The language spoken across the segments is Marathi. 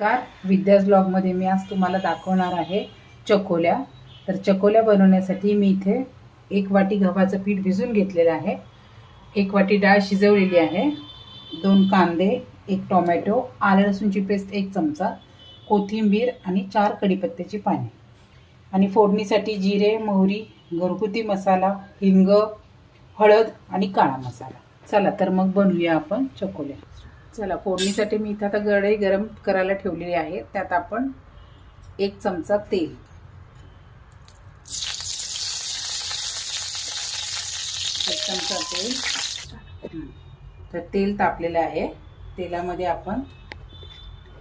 नमस्कार. विद्यास ब्लॉगमध्ये मी आज तुम्हाला दाखवणार आहे चकोल्या. तर चकोल्या बनवण्यासाठी मी इथे एक वाटी गव्हाचं पीठ भिजून घेतलेलं आहे. एक वाटी डाळ शिजवलेली आहे. दोन कांदे एक टोमॅटो आलं लसूणची पेस्ट एक चमचा कोथिंबीर आणि चार कढीपत्त्याची पाने. आणि फोडणीसाठी जिरे मोहरी घरगुती मसाला हिंग हळद आणि काळा मसाला. चला तर मग बनवूया आपण चकोल्या. चला फोडणीसाठी मी इथं आता गडई गरम करायला ठेवलेली आहे. त्यात आपण एक चमचा तेल. एक चमचा तेल. तर तेल तापलेलं आहे. तेलामध्ये आपण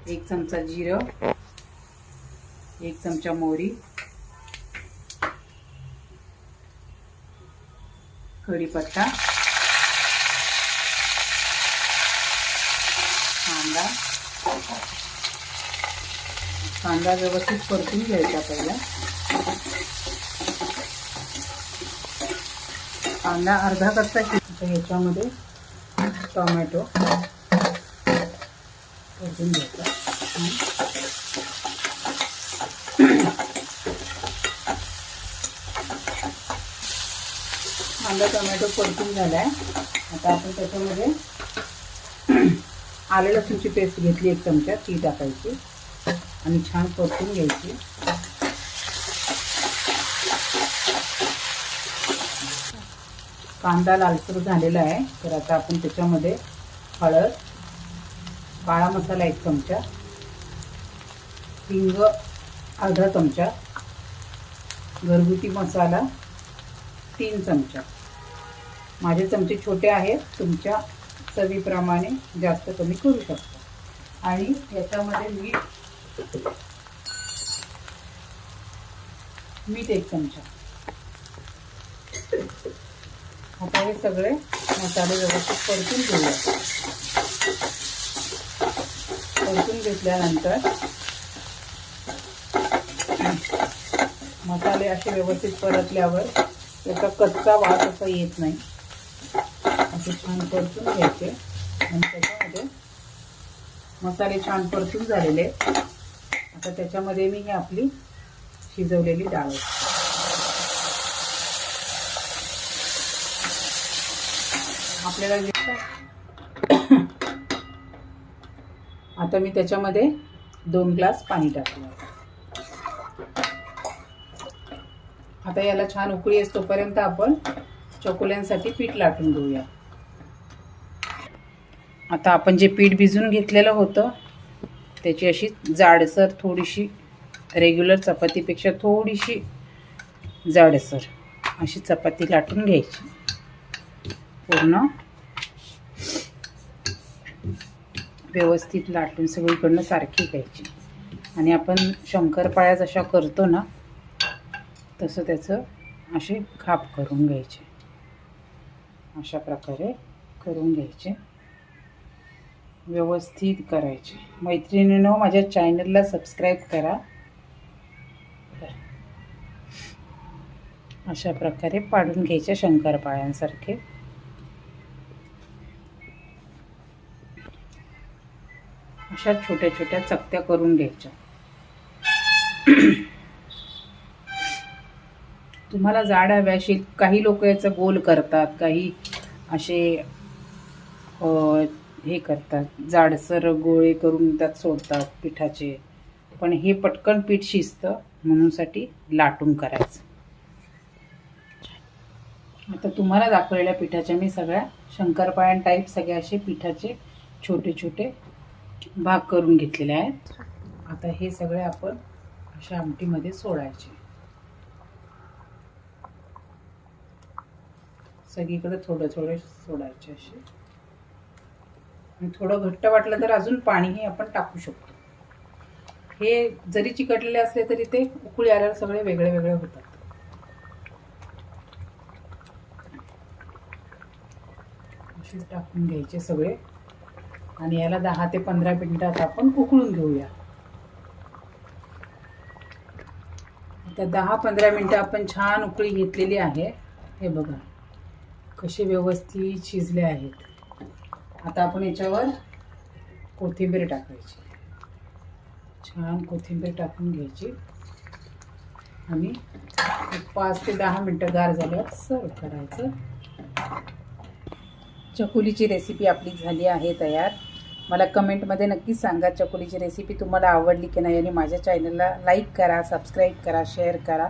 एक चमचा जिरं एक चमचा मोहरी कढीपत्ता कांदा. कांदा व्यवस्थित परतून घ्यायचा पहिला. कांदा अर्धा कच्चा शिजतो ह्याच्यामध्ये टोमॅटो परतून घ्यायचा. कांदा टोमॅटो परतून झाला आहे आता आपण त्याच्यामध्ये आलं लसूणची पेस्ट घेतली एक चमचा ती टाकायची आणि छान परतून घ्यायची. कांदा लालसर झालेला आहे तर आता आपण त्याच्यामध्ये हळद काळा मसाला एक चमचा हिंग अर्धा चमचा घरगुती मसाला तीन चमचा. माझे चमचे छोटे आहेत तुमच्या चवीप्रमाणे जास्त कमी करू शकता. आणि याच्यामध्ये मीठ मीठ एक चमचा. आता हे सगळे मसाले व्यवस्थित परतून घेऊया. परतून घेतल्यानंतर मसाले असे व्यवस्थित परतल्यावर त्याचा कच्चा वास असा येत नाही. असे छान परतून घ्यायचे. आणि त्याच्यामध्ये मसाले छान परतून झालेले आता त्याच्यामध्ये मी ही आपली शिजवलेली डाळ आहे. आपल्याला आता मी त्याच्यामध्ये दोन ग्लास पाणी टाकलं आता याला छान उकळी असतोपर्यंत आपण चकोल्यांसाठी पीठ लाटून घेऊया. आता आपण जे पीठ भिजून घेतलेलं होतं त्याची अशी जाडसर थोडीशी रेग्युलर चपातीपेक्षा थोडीशी जाडसर अशी चपाती लाटून घ्यायची. पूर्ण व्यवस्थित लाटून सगळीकडनं सारखी घ्यायची. आणि आपण शंकरपाळ्या जशा करतो ना तसं त्याचं असे खाप करून घ्यायचे. अशा प्रकारे करून घ्यायचे. व्यवस्थित करायचे. मैत्रिणीनं माझ्या चॅनलला सबस्क्राईब करा. अशा प्रकारे पाडून घ्यायचे शंकरपाळ्यांसारखे. अशा छोट्या छोट्या चकत्या करून घ्यायच्या. तुम्हाला जाड हवे असेल काही लोक याचं गोल करतात काही असे हे करतात जाडसर गोळे करून त्यात सोडतात पिठाचे. पण हे पटकन पीठ शिजतं म्हणूनसाठी लाटून करायचं. आता तुम्हाला दाखवलेल्या पिठाच्या मी सगळ्या शंकरपाळ्यां टाईप सगळ्या असे पिठाचे छोटे छोटे भाग करून घेतलेले आहेत. आता हे सगळे आपण अशा आमटीमध्ये सोडायचे. सगळीकडे थोडं थोडे सोडायचे असे. आणि थोडं घट्ट वाटलं तर अजून पाणीही आपण टाकू शकतो. हे जरी चिकटलेले असले तरी ते उकळी आल्यावर सगळे वेगळे वेगळे होतात. असे टाकून घ्यायचे सगळे. आणि याला दहा ते पंधरा मिनिटात आपण उकळून घेऊया. आता दहा पंधरा मिनटं आपण छान उकळी घेतलेली आहे. हे बघा. कसे व्यवस्थित शिजले आहेत. आता आपण याच्यावर कोथिंबीर टाकायची. छान कोथिंबीर टाकून घ्यायची. आणि एक पाच ते दहा मिनटं गार झाल्यावर सर्व करायचं. चकुलीची रेसिपी आपली झाली आहे तयार. मला कमेंटमध्ये नक्कीच सांगा चकुलीची रेसिपी तुम्हाला आवडली की नाही. आणि माझ्या चॅनलला लाईक करा सबस्क्राईब करा शेअर करा.